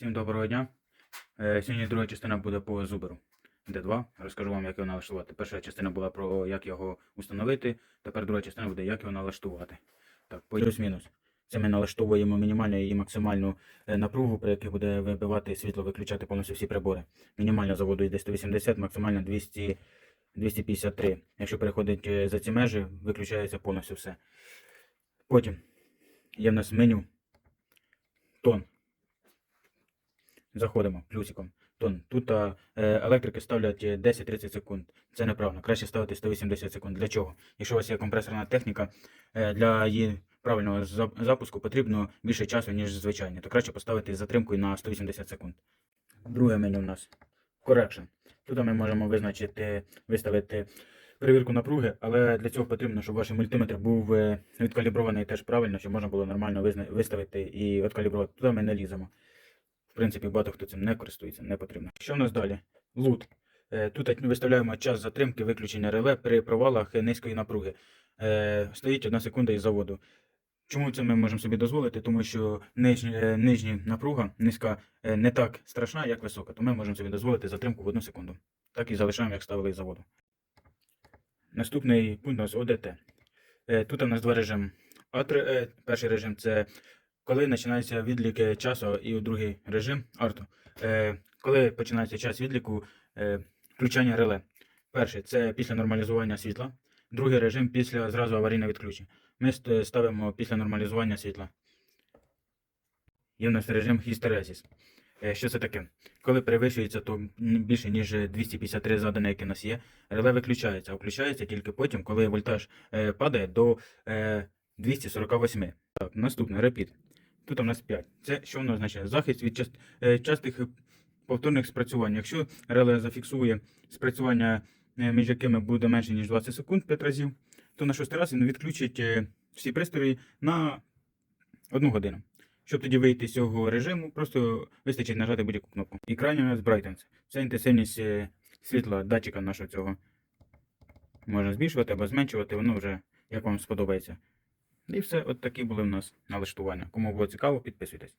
Всім доброго дня. Е, Сьогодні друга частина буде по Зуберу. Д2. Розкажу вам, як його налаштувати. Перша частина була про як його установити. Тепер друга частина буде, як його налаштувати. Так, плюс-мінус. Це ми налаштовуємо мінімальну і максимальну е, напругу, при якій буде вибивати світло, виключати повністю всі прибори. Мінімальна заводу йде 180, максимальна 200, 253. Якщо переходить е, за ці межі, виключається повністю все. Потім є в нас меню. Тон. Заходимо плюсиком. Тон. Тут а, е, електрики ставлять е, 10-30 секунд. Це неправильно. Краще ставити 180 секунд. Для чого? Якщо у вас є компресорна техніка, е, для її правильного запуску потрібно більше часу, ніж звичайно. То краще поставити з затримкою на 180 секунд. Друге меню у нас Correction. Тут ми можемо визначити, виставити перевірку напруги, але для цього потрібно, щоб ваш мультиметр був е, відкалібрований теж правильно, щоб можна було нормально виставити і відкалібрувати. Туди ми не ліземо. В принципі, багато хто цим не користується, не потрібно. Що в нас далі? Лут. Е, Тут виставляємо час затримки виключення реле при провалах низької напруги. Е, Стоїть одна секунда із заводу. Чому це ми можемо собі дозволити? Тому що нижня, е, нижня напруга низька не так страшна, як висока. То ми можемо собі дозволити затримку в одну секунду. Так і залишаємо, як ставили із заводу. Наступний пункт у нас ОДТ. Тут у нас два режими. Атр- е, Перший режим це коли починається відлік е, часу, і другий режим арто. Е, Коли починається час відліку е, включання реле. Перший це після нормалізування світла. Другий режим після зразу аварійного відключення. Ми ставимо після нормалізування світла. Є в нас режим хістерезіс. Е, Що це таке? Коли перевищується то більше ніж 253 задане, яке у нас є, реле виключається, а включається тільки потім, коли вольтаж е, падає до е, 248. Так, наступне репіт. Тут у нас 5. Це що воно означає? Захист від част, е, частих е, повторних спрацювань. Якщо реле зафіксує спрацювання, е, між якими буде менше ніж 20 секунд 5 разів, то на шостий раз він відключить всі пристрої на одну годину. Щоб тоді вийти з цього режиму, просто вистачить нажати будь-яку кнопку. І крайній у нас Brightness. Це інтенсивність світла датчика нашого цього. Можна збільшувати або зменшувати, воно вже як вам сподобається. І все, от такі були в нас налаштування. Кому було цікаво, підписуйтесь.